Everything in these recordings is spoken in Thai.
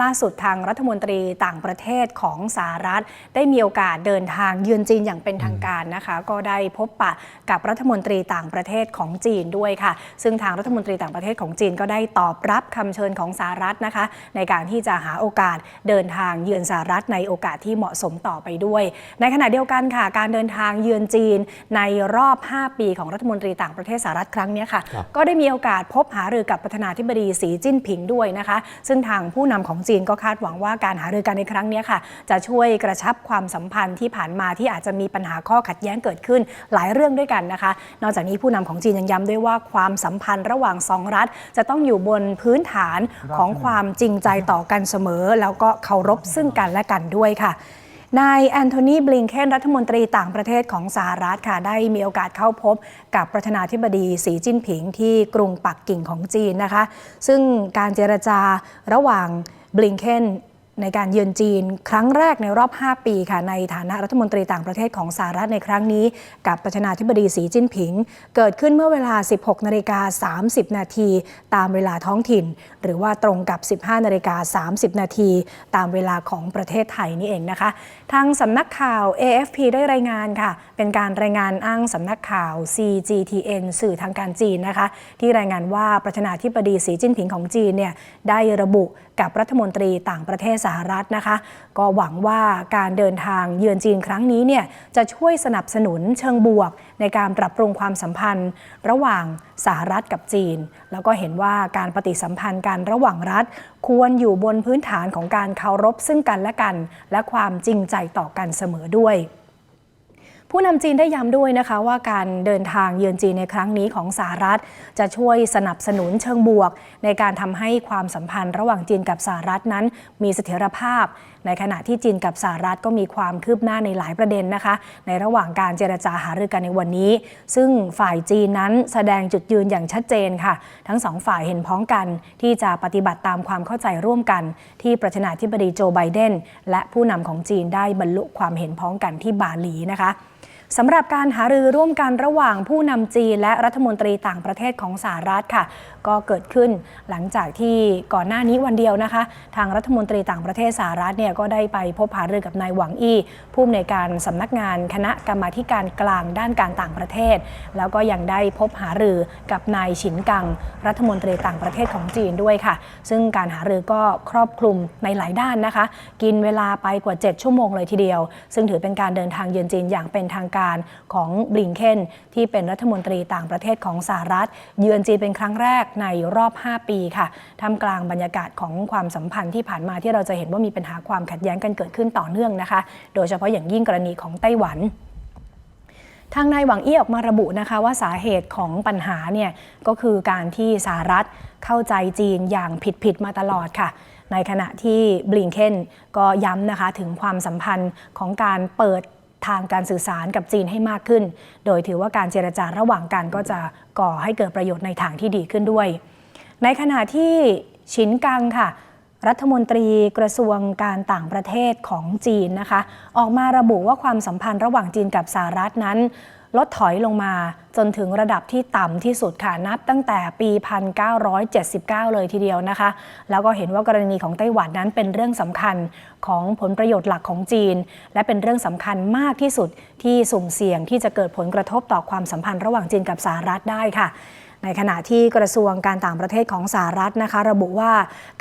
ล่าสุดทางรัฐมนตรีต่างประเทศของสหรัฐ ได้มีโอกาสเดินทางเยือนจีนอย่างเป็นทางการนะคะ ก็ได้พบปะกับรัฐมนตรีต่างประเทศของจีนด้วยค่ะ ซึ่งทางรัฐมนตรีต่างประเทศของจีนก็ได้ตอบรับคำเชิญของสหรัฐนะคะ ในการที่จะหาโอกาสเดินทางเยือนสหรัฐในโอกาสที่เหมาะสมต่อไปด้วย ในขณะเดียวกันค่ะ การเดินทางเยือนจีนในรอบ 5 ปีของรัฐมนตรีต่างประเทศสหรัฐครั้งเนี้ยค่ะครับก็ได้มีโอกาสพบหารือกับประธานาธิบดีสีจิ้นผิงด้วยนะคะ ซึ่งทางผู้นำของจีนก็คาดหวังว่าการหารือกันในครั้งนี้ค่ะ จะช่วยกระชับความสัมพันธ์ที่ผ่านมาที่อาจจะมีปัญหาข้อขัดแย้งเกิดขึ้นหลายเรื่องด้วยกันนะคะ นอกจากนี้ผู้นำของจีนยังย้ำด้วยว่าความสัมพันธ์ระหว่างสองรัฐ จะต้องอยู่บนพื้นฐานของความจริงใจต่อกันเสมอ แล้วก็เคารพซึ่งกันและกันด้วยค่ะนายแอนโทนีบลิงเคนรัฐมนตรีต่างประเทศของสหรัฐค่ะ ได้มีโอกาสเข้าพบกับประธานาธิบดีสีจิ้นผิงที่กรุงปักกิ่งของจีนนะคะ ซึ่งการเจรจาระหว่าง บลิงเคน ในการเยือนจีนครั้งแรกในรอบ 5 ปีค่ะในฐานะรัฐมนตรีต่างประเทศของสหรัฐในครั้งนี้ กับประธานาธิบดีสีจิ้นผิง เกิดขึ้นเมื่อเวลา 16นาฬิกา30 นาที ตามเวลาท้องถิ่น หรือว่าตรงกับ 15นาฬิกา30 นาที ตามเวลาของประเทศไทยนี่เองนะคะ ทางสำนักข่าว AFP ได้รายงานค่ะ เป็นการรายงานอ้างสำนักข่าว CGTN สื่อทางการจีนนะคะ ที่รายงานว่าประธานาธิบดีสีจิ้นผิงของจีนเนี่ยได้ระบุกับรัฐมนตรีต่างประเทศหรัฐนะคะ ก็หวังว่าการเดินทางเยือนจีนครั้งนี้เนี่ยจะช่วยสนับสนุนเชิงบวก ในการปรับปรุงความสัมพันธ์ ระหว่างสหรัฐกับจีน แล้วก็เห็นว่าการปฏิสัมพันธ์การระหว่างรัฐ ควรอยู่บนพื้นฐานของการเคารพซึ่งกันและกัน และความจริงใจต่อกันเสมอด้วย ผู้นำจีนได้ย้ำด้วยนะคะว่าการเดินทางเยือนจีนในครั้งนี้ของสหรัฐ จะช่วยสนับสนุนเชิงบวก ในการทำให้ความสัมพันธ์ระหว่างจีนกับสหรัฐนั้น มีเสถียรภาพ ในขณะที่จีนกับสหรัฐก็มีความคืบหน้าในหลายประเด็นนะคะ ในระหว่างการเจรจาหารือกันในวันนี้ ซึ่งฝ่ายจีนนั้นแสดงจุดยืนอย่างชัดเจนค่ะ ทั้งสองฝ่ายเห็นพ้องกันที่จะปฏิบัติตามความเข้าใจร่วมกัน ที่ประธานาธิบดีโจไบเดนและผู้นำของจีนได้บรรลุความเห็นพ้องกันที่บาหลีนะคะ สำหรับการหารือร่วมกันระหว่างผู้นำจีนและรัฐมนตรีต่างประเทศของสหรัฐค่ะ ก็เกิดขึ้นหลังจากที่ก่อนหน้านี้วันเดียวนะคะ ทางรัฐมนตรีต่างประเทศสหรัฐเนี่ยก็ได้ไปพบหารือกับนายหวังอี้ผู้อำนวยการสำนักงานคณะกรรมาการกลางด้านการต่างประเทศ แล้วก็ยังได้พบหารือกับนายฉินกัง รัฐมนตรีต่างประเทศของจีนด้วยค่ะ ซึ่งการหารือก็ครอบคลุมในหลายด้านนะคะ กินเวลาไปกว่า 7 ชั่วโมงเลยทีเดียว ซึ่งถือเป็นการเดินทางเยือนจีนอย่างเป็นทางการของบลิงเคนที่เป็นรัฐมนตรีต่างประเทศของสหรัฐ เยือนจีนเป็นครั้งแรกในรอบ 5 ปีค่ะท่ามกลางบรรยากาศของความสัมพันธ์ที่ผ่านมาที่เราจะเห็นว่ามีปัญหาความขัดแย้งกันเกิดขึ้นต่อเนื่องนะคะ โดยเฉพาะอย่างยิ่งกรณีของไต้หวันทางนายหวังอี้ออกมาระบุนะคะว่าสาเหตุของปัญหาเนี่ยก็คือการที่สหรัฐเข้าใจจีนอย่างผิดๆมาตลอดค่ะ ในขณะที่บลิงเคนก็ย้ำนะคะถึงความสัมพันธ์ของการเปิด ทางการสื่อสารกับจีนให้มากขึ้น โดยถือว่าการเจรจาระหว่างกันก็จะก่อให้เกิดประโยชน์ในทางที่ดีขึ้นด้วย ในขณะที่ชินกังค่ะ รัฐมนตรีกระทรวงการต่างประเทศของจีนนะคะ ออกมาระบุว่าความสัมพันธ์ระหว่างจีนกับสหรัฐนั้น ลดถอยลงมาจนถึงระดับที่ต่ำที่สุดค่ะนับตั้งแต่ปี 1979 เลยทีเดียวนะคะ แล้วก็เห็นว่ากรณีของไต้หวันนั้นเป็นเรื่องสำคัญของผลประโยชน์หลักของจีน และเป็นเรื่องสำคัญมากที่สุดที่สุ่มเสี่ยงที่จะเกิดผลกระทบต่อความสัมพันธ์ระหว่างจีนกับสหรัฐได้ค่ะ ในขณะที่กระทรวงการต่างประเทศของสหรัฐนะคะ ระบุว่า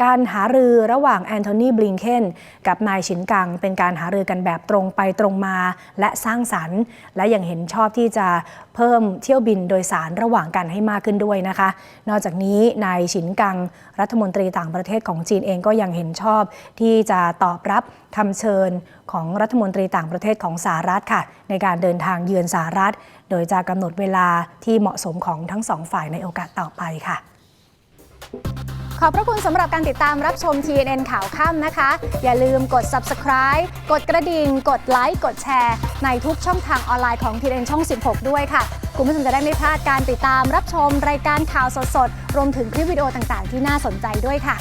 การหารือระหว่างแอนโทนีบลิงเคนกับนายฉินกัง เป็นการหารือกันแบบตรงไปตรงมาและสร้างสรรค์ และยังเห็นชอบที่จะเพิ่มเที่ยวบินโดยสารระหว่างกันให้มากขึ้นด้วยนะคะ นอกจากนี้นายฉินกัง รัฐมนตรีต่างประเทศของจีนเองก็ยังเห็นชอบที่จะตอบรับคำเชิญของรัฐมนตรีต่างประเทศของสหรัฐค่ะ ในการเดินทางเยือนสหรัฐโดยจะกำหนดเวลาที่เหมาะสมของทั้งสองฝ่ายในโอกาสต่อไปค่ะ ขอบพระคุณสำหรับการติดตามรับชม TNN ข่าวค่ำนะคะ อย่าลืมกด subscribe กดกระดิ่ง กดไลค์ กดแชร์ ในทุกช่องทางออนไลน์ของ TNN ช่อง 16 ด้วยค่ะ คุณผู้ชมจะได้ไม่พลาดการติดตามรับชมรายการข่าวสดๆ รวมถึงคลิปวิดีโอต่างๆ ที่น่าสนใจด้วยค่ะ